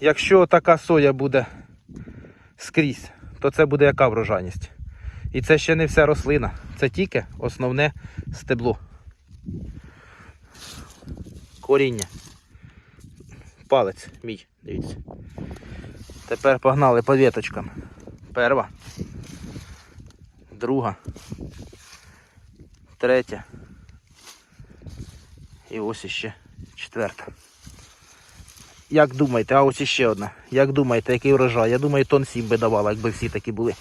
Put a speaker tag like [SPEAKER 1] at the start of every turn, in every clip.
[SPEAKER 1] якщо така соя буде скрізь, то це буде яка врожайність? І це ще не вся рослина, це тільки основне стебло. Коріння. Палець мій, дивіться. Тепер погнали по віточкам. Перва. Друга. Третя. І ось іще четверта. Як думаєте, а ось іще одна. Як думаєте, який врожай? Я думаю, тон 7 би давала, якби всі такі були.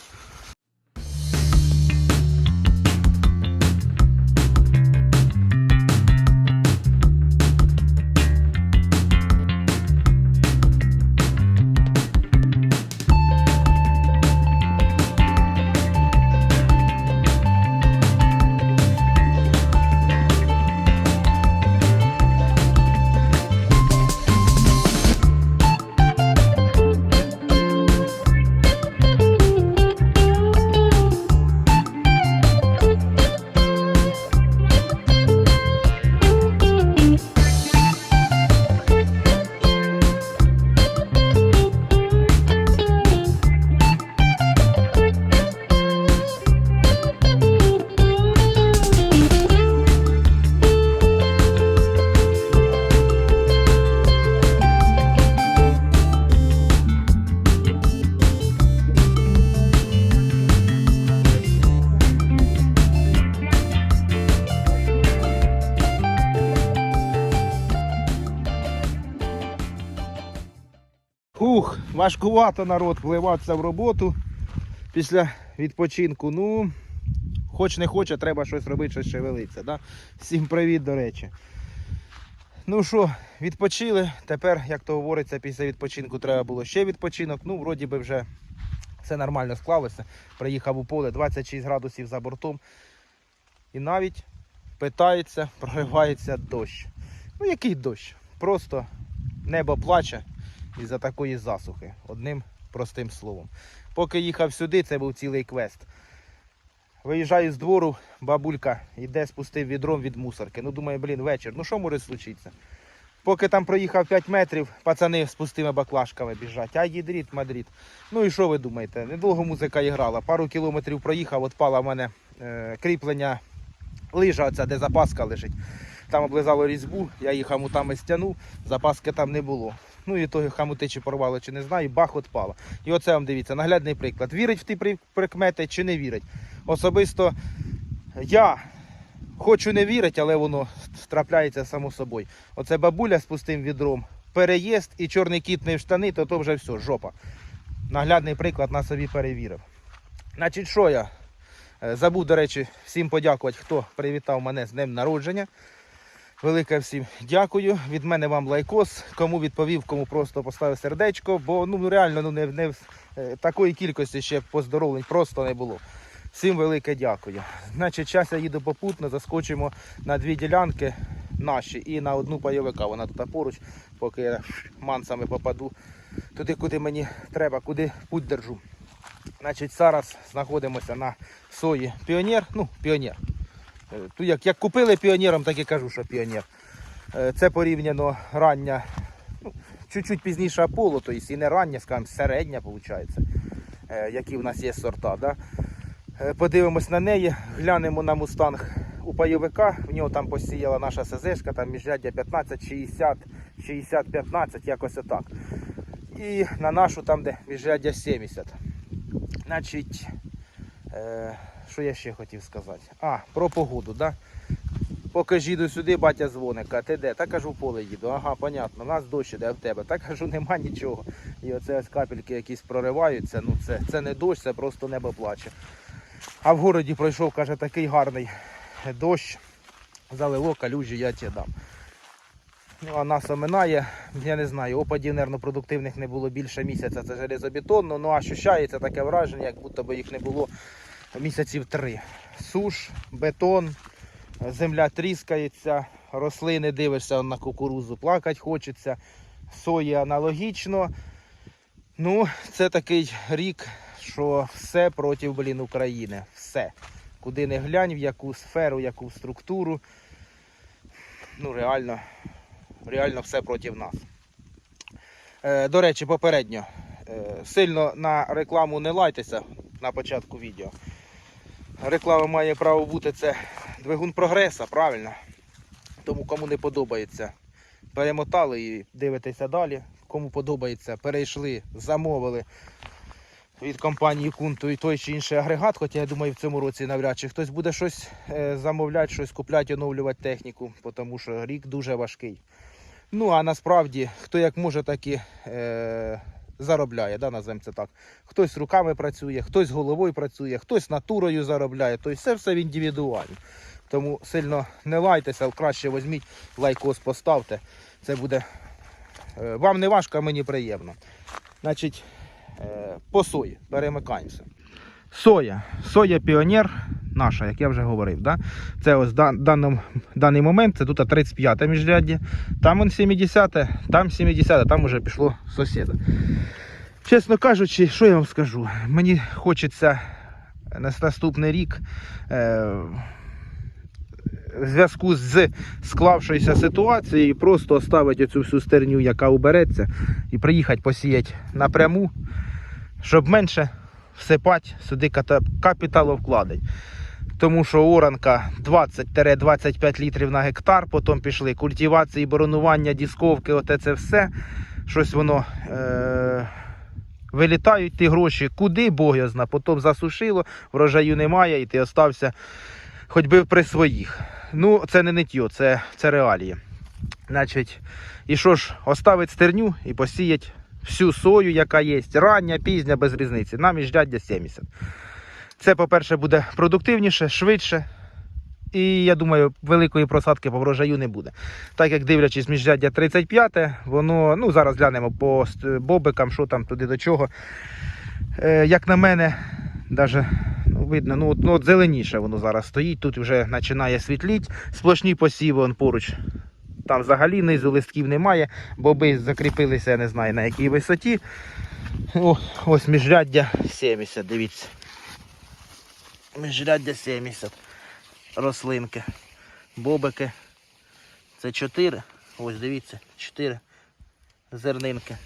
[SPEAKER 1] Ух, важкувато народ вливатися в роботу після відпочинку. Ну, хоч не хоче, треба щось робити, щось шевелиться. Да? Всім привіт, до речі. Ну що, відпочили. Тепер, як то говориться, після відпочинку треба було ще відпочинок. Ну, вроді би вже все нормально склалося. Приїхав у поле 26 градусів за бортом. І навіть питається, проривається дощ. Ну, який дощ? Просто небо плаче із-за такої засухи. Одним простим словом. Поки їхав сюди, це був цілий квест. Виїжджаю з двору, бабулька йде, спустив відром від мусорки. Ну, думаю, блін, вечір. Ну що може случитися? Поки там проїхав 5 метрів, пацани з пустими баклажками біжать. А їдріт, мадріт. Ну і що ви думаєте? Недовго музика і грала. Пару кілометрів проїхав, отпала в мене е, кріплення лижа, оця, де запаска лежить. Там облизало різьбу, я її хамутами стягнув, запаски там не було. Ну і того хамути чи порвало, чи не знаю, бах отпало. І оце вам дивіться, наглядний приклад. Вірить в ті прикмети чи не вірить. Особисто я хочу не вірити, але воно трапляється само собою. Оце бабуля з пустим відром, переїзд і чорний кіт не в штани, то то вже все, жопа. Наглядний приклад на собі перевірив. Значить, що я? Е, Забув, до речі, всім подякувати, хто привітав мене з днем народження. Велике всім дякую. Від мене вам лайкос. Кому відповів, кому просто поставив сердечко, бо ну реально ну, не, не е, такої кількості ще поздоровлень просто не було. Всім велике дякую. Значить, зараз я їду попутно, заскочимо на дві ділянки наші і на одну пайовика. Вона тут поруч, поки я мансами попаду туди, куди мені треба, куди путь держу. Значить, зараз знаходимося на сої Піонер. Ну, піонер. Е, як, як купили піонером, так і кажу, що піонер. Е, Це порівняно рання, ну, чуть-чуть пізніше Аполло, тобто і не рання, скажімо, середня, виходить, які в нас є сорта. Да? Е, Подивимось на неї, глянемо на мустанг у пайовика. В нього там посіяла наша СЗшка, там міжряддя 15, 60, 60, 15, якось отак. І на нашу там, де міжряддя 70. Значить, е, що я ще хотів сказати? А, про погоду, да? Поки ж їду сюди, батя дзвонить, каже, ти де? Та кажу, в поле їду. Ага, понятно, у нас дощ іде в тебе. Та кажу, нема нічого. І оце ось капельки якісь прориваються. Ну це, це не дощ, це просто небо плаче. А в городі пройшов, каже, такий гарний дощ. Залило калюжі, я тебе дам. Ну, а нас оминає, я не знаю, опадів нервно-продуктивних не було більше місяця, це железобетонно, ну ощущається таке враження, як будто би їх не було місяців три. Суш, бетон, земля тріскається, рослини дивишся на кукурузу, плакати хочеться, сої аналогічно. Ну, це такий рік, що все проти блін, України. Все. Куди не глянь, в яку сферу, в яку структуру. Ну, реально, реально все проти нас. Е, до речі, попередньо. Е, сильно на рекламу не лайтеся на початку відео. Реклама має право бути це двигун прогреса, правильно? Тому кому не подобається, перемотали і дивитеся далі. Кому подобається, перейшли, замовили від компанії Кунту і той чи інший агрегат, хоча я думаю, в цьому році навряд чи хтось буде щось е, замовляти, щось купляти, оновлювати техніку, тому що рік дуже важкий. Ну а насправді, хто як може, так і е, заробляє, да, називаємо це так. Хтось руками працює, хтось головою працює, хтось натурою заробляє. Тобто це все індивідуально. Тому сильно не лайтеся, краще візьміть, лайкос поставте. Це буде е, вам не важко, а мені приємно. Значить, е, по сої перемикаємося. Соя. Соя піонер наша, як я вже говорив. Да? Це ось дан, даний, даний момент, це тут 35-те міжряддя, там он 70-те, там 70-те, там вже пішло сусіда. Чесно кажучи, що я вам скажу? Мені хочеться на наступний рік. Е, в зв'язку з склавшоюся ситуацією просто оставити оцю всю стерню, яка убереться, і приїхати посіяти напряму, щоб менше всипати сюди капіталовкладень. Тому що оранка 20-25 літрів на гектар, потім пішли культивації, боронування, дісковки, оте це все. Щось воно е- вилітають ті гроші, куди Бог потім засушило, врожаю немає, і ти остався хоч би при своїх. Ну, це не ниття, це, це реалії. Значить, і що ж, оставить стерню і посіять всю сою, яка є, рання, пізня, без різниці. Нам міжряддя 70. Це, по-перше, буде продуктивніше, швидше. І я думаю, великої просадки по врожаю не буде. Так як дивлячись міжряддя 35, воно, ну зараз глянемо по бобикам, що там туди до чого. Е, як на мене, даже, ну, видно, ну, от, ну, от зеленіше воно зараз стоїть, тут вже починає світліть, сплошні посіви он поруч. Там взагалі низу листків немає, боби закріпилися, я не знаю на якій висоті. О, ось міжряддя 70, дивіться. Міжряддя 70. Рослинки. Бобики. Це 4. Ось дивіться, 4 зернинки.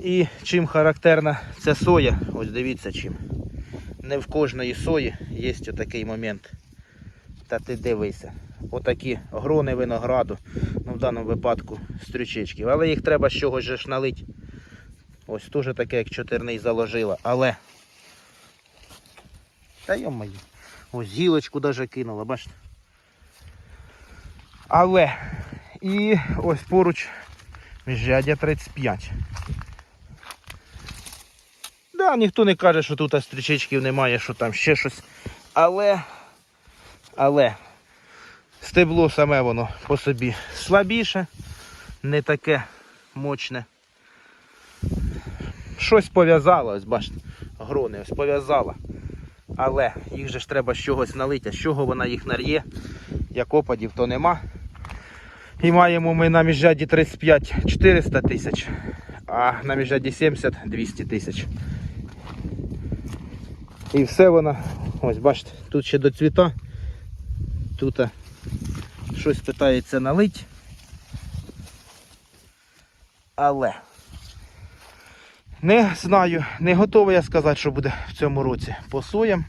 [SPEAKER 1] І чим характерна ця соя, ось дивіться чим. Не в кожної сої є отакий момент. Та ти дивися. Отакі грони винограду, ну в даному випадку стрючечків. Але їх треба з чогось ж налить. Ось теж таке, як чотирний заложила. Але. Та йо-моє. Ось гілочку даже кинула, бачите. Але. І ось поруч міжряддя 35. Да, ніхто не каже, що тут стрічечків немає, що там ще щось. Але. Але. Стебло саме воно по собі слабіше, не таке мощне. Щось пов'язало, ось бачите, грони ось пов'язала. Але їх же ж треба з чогось налити, з чого вона їх нар'є, як опадів, то нема. І маємо ми на міжряді 35 400 тисяч, а на міжряді 70 200 тисяч. І все вона, ось бачите, тут ще до цвіта, тут щось питається налить. Але не знаю, не готовий я сказати, що буде в цьому році по соям.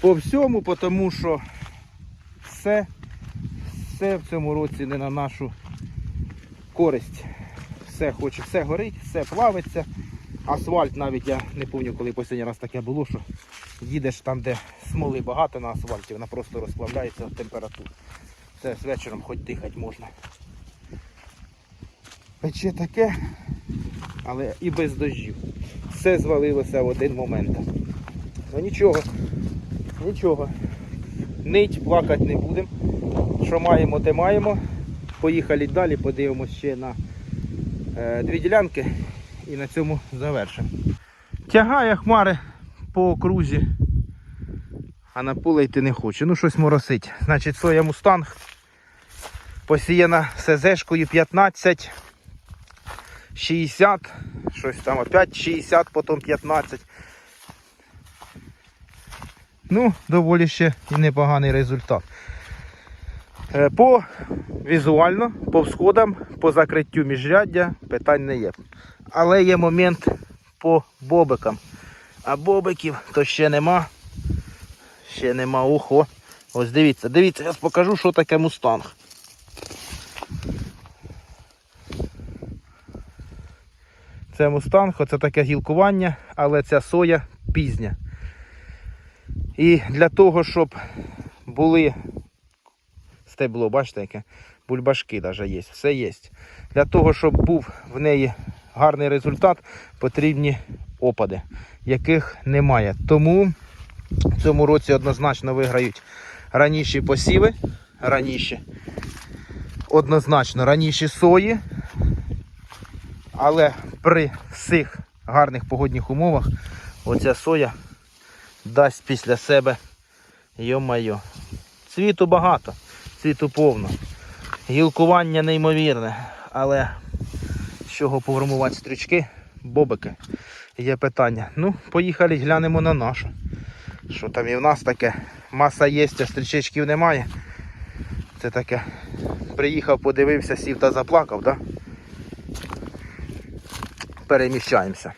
[SPEAKER 1] По всьому, тому що все, все в цьому році не на нашу користь. Все хоче, все горить, все плавиться. Асфальт навіть я не пам'ятаю, коли останній раз таке було, що їдеш там, де смоли багато на асфальті, вона просто розплавляється від температури. Це з вечором хоч дихати можна. Пече таке, але і без дощів. Все звалилося в один момент. Ну нічого, нічого. Нить, плакати не будемо. Що маємо, те маємо. Поїхали далі, подивимося ще на е, дві ділянки і на цьому завершимо. Тягає хмари по окрузі, а на поле йти не хоче. Ну щось моросить. Значить, соя мустанг посіяна СЗшкою 15. 60, щось там опять 60, потім 15. Ну, доволі ще і непоганий результат. Е, По візуально, по всходам, по закриттю міжряддя питань не є. Але є момент по бобикам. А бобиків то ще нема. Ще нема ухо. Ось дивіться, дивіться, я покажу, що таке мустанг. Це мустанг, оце таке гілкування, але ця соя пізня. І для того, щоб були стебло, бачите, яке бульбашки навіть є, все є. Для того, щоб був в неї гарний результат, потрібні опади, яких немає. Тому в цьому році однозначно виграють раніші посіви, раніші, однозначно раніші сої, але при всіх гарних погодних умовах оця соя дасть після себе йо-майо. Цвіту багато, цвіту повно. Гілкування неймовірне, але чого поформувати стрічки, бобики. Є питання. Ну, поїхали, глянемо на нашу. Що там і в нас таке? Маса є, а стрічечків немає. Це таке. Приїхав, подивився, сів та заплакав? Да? Переміщаємося.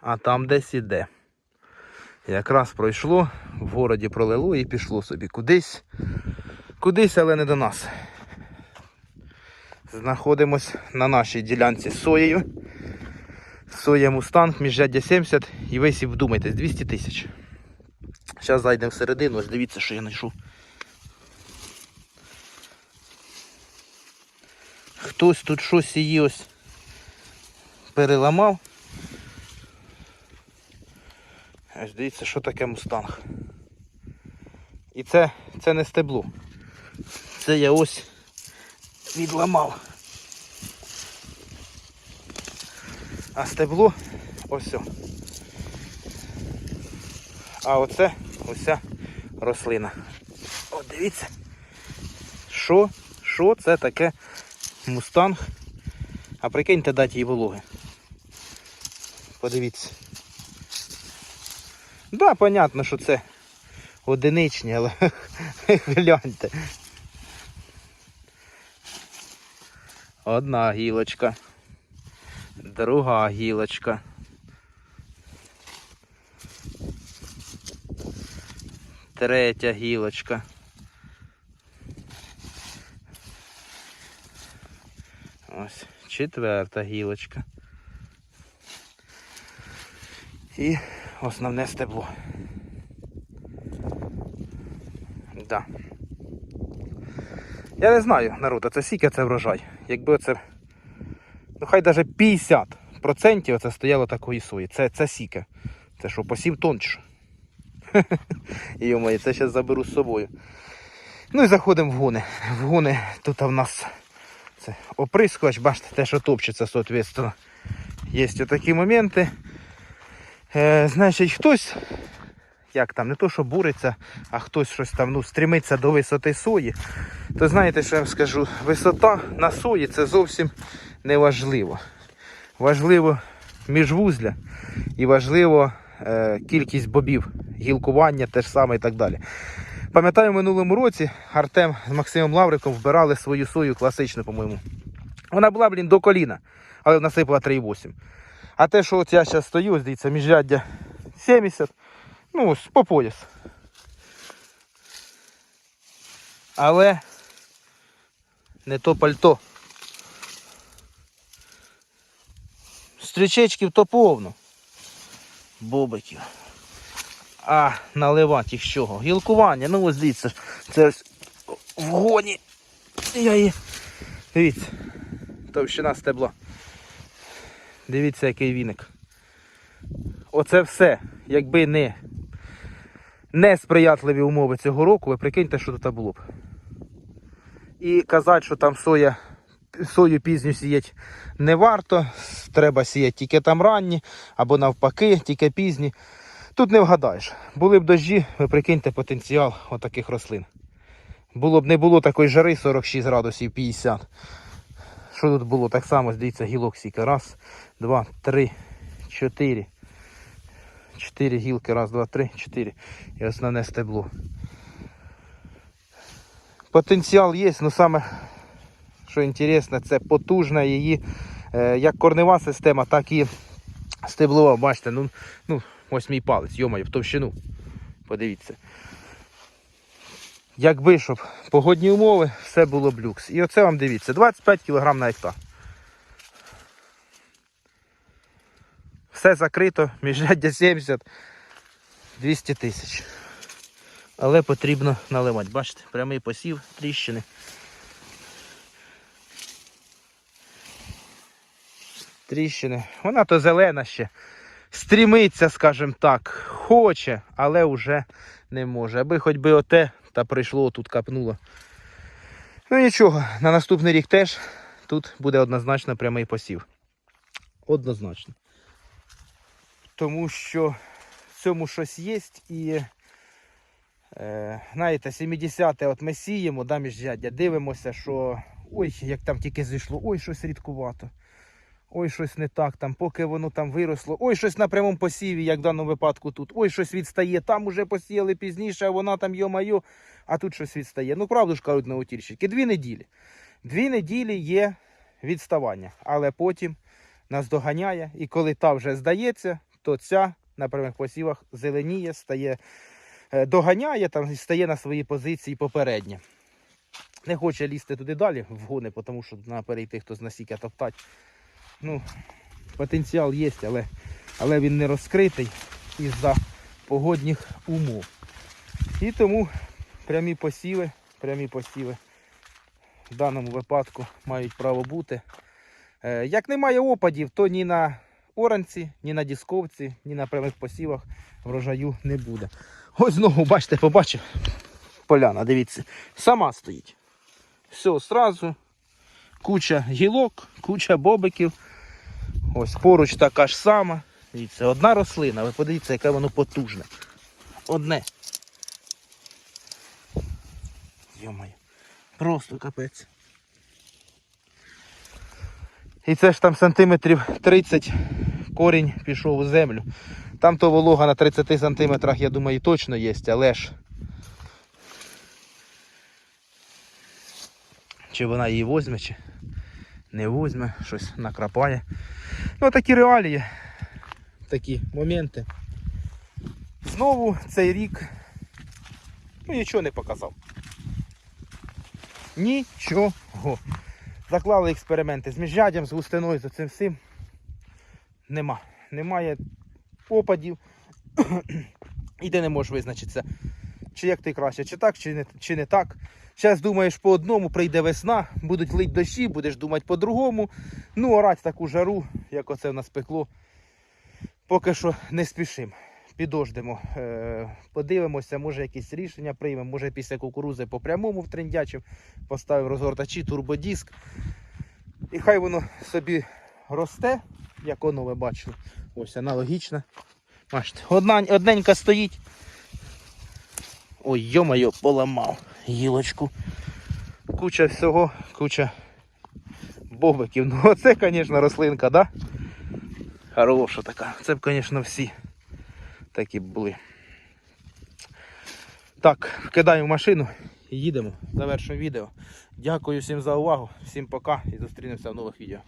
[SPEAKER 1] А там десь іде. Якраз пройшло, в городі пролило і пішло собі кудись. Кудись, але не до нас. Знаходимось на нашій ділянці з соєю. Соя Мустанг, міжряддя 70 і висів, вдумайтесь, 200 тисяч. Зараз зайдемо всередину, ось дивіться, що я знайшов. Хтось тут щось її ось переламав. Ось дивіться, що таке мустанг. І це, це не стебло. Це я ось відламав. А стебло ось. А оце уся рослина. О, дивіться. Що? Що це таке мустанг? А прикиньте дати їй вологи. Подивіться. Да, понятно, що це одиничні, але гляньте. Одна гілочка. Друга гілочка. Третя гілочка. Ось четверта гілочка. І основне стебло. Да. Я не знаю, народ, це скільки це врожай. Якби це. Ну хай навіть 50% оце стояло такої сої. Це, це сіка. Це що, по 7 тонн чи що? Йомає, це зараз заберу з собою. Ну і заходимо в гони. В гони тут в нас це оприскувач, бачите, те, що топчеться, соответственно. Є такі моменти. Е, значить, хтось, як там, не то, що буриться, а хтось щось там ну, стремиться до висоти сої, то знаєте, що я вам скажу, висота на сої це зовсім не важливо. Важливо міжвузля і важливо е, кількість бобів, гілкування те ж саме і так далі. Пам'ятаю, в минулому році Артем з Максимом Лавриком вбирали свою сою класичну, по-моєму. Вона була, блін, до коліна, але насипала 3,8. А те, що от я зараз стою, дивіться, міжряддя 70, ну ось по пояс. Але не то пальто. Стрічечків то повно. Бобиків. А наливати їх чого? Гілкування, ну ось дивіться, це в гоні. Я її. Дивіться, товщина стебла. Дивіться, який віник. Оце все. Якби не, не сприятливі умови цього року, ви прикиньте, що тут було б. І казати, що там соя, сою пізню сіять не варто, треба сіяти тільки там ранні, або навпаки, тільки пізні. Тут не вгадаєш. Були б дощі, ви прикиньте потенціал отаких рослин. Було б не було такої жари 46 градусів 50. Що тут було? Так само, дивіться, гілок сіка. Раз, два, три, чотири. Чотири гілки, раз, два, три, чотири. І основне стебло. Потенціал є, але саме, що інтересно, це потужна її е, як корнева система, так і стеблова. Бачите, ну, ну ось мій палець, йомаю, в товщину. Подивіться. Якби щоб погодні умови, все було б люкс. І оце вам дивіться, 25 кг на гектар. Все закрито, міжряддя 70, 200 тисяч. Але потрібно наливати. Бачите, прямий посів, тріщини. Тріщини. Вона то зелена ще. Стрімиться, скажімо так, хоче, але вже не може. Аби хоч би оте та прийшло, тут капнуло. Ну нічого, на наступний рік теж тут буде однозначно прямий посів. Однозначно. Тому що в цьому щось є і е, знаєте, 70-те от ми сіємо, да, міждядя, дивимося, що ой, як там тільки зійшло, ой, щось рідкувато. Ой, щось не так там, поки воно там виросло. Ой, щось на прямому посіві, як в даному випадку тут. Ой, щось відстає. Там уже посіяли пізніше, а вона там йо-майо, а тут щось відстає. Ну, правду ж кажуть наутільщики. Дві неділі. Дві неділі є відставання, але потім нас доганяє. І коли та вже здається, то ця на прямих посівах зеленіє, стає, е, доганяє там і стає на свої позиції попередньо. Не хоче лізти туди далі в гони, тому що треба перейти хто з насіка топтати. Ну, потенціал є, але, але він не розкритий із-за погодних умов. І тому прямі посіви, прямі посіви в даному випадку мають право бути. Е, Як немає опадів, то ні на оранці, ні на дісковці, ні на прямих посівах врожаю не буде. Ось знову, бачите, побачив. Поляна, дивіться, сама стоїть. Все, одразу. Куча гілок, куча бобиків. Ось поруч така ж сама. Дивіться, одна рослина, ви подивіться, яке воно потужне. Одне. Йомаю. Просто капець. І це ж там сантиметрів 30 корінь пішов у землю. Там то волога на 30 сантиметрах, я думаю, точно є, але ж. Чи вона її возьме, чи не возьме, щось накрапає. Ну такі реалії, такі моменти. Знову цей рік ну, нічого не показав. Нічого. Заклали експерименти з міжжадям, з густиною, з цим всім. Нема. Немає опадів. І ти не можеш визначитися, чи як ти краще, чи так, чи не, чи не так. Зараз думаєш по одному, прийде весна, будуть лить дощі, будеш думати по-другому. Ну, орать таку жару, як оце в нас пекло. Поки що не спішимо. Підождемо, е, подивимося, може якісь рішення приймемо, може після кукурузи по прямому втрендячим, поставив розгортачі, турбодиск. І хай воно собі росте, як воно ви бачили. Ось аналогічно. Бачите, одна, одненька стоїть. Ой, йо-моє, поламав гілочку. Куча всього, куча бобиків. Ну оце, звісно, рослинка, да? Хороша така. Це б, звісно, всі такі були. Так, кидаємо машину і їдемо. Завершуємо відео. Дякую всім за увагу, всім пока і зустрінемося в нових відео.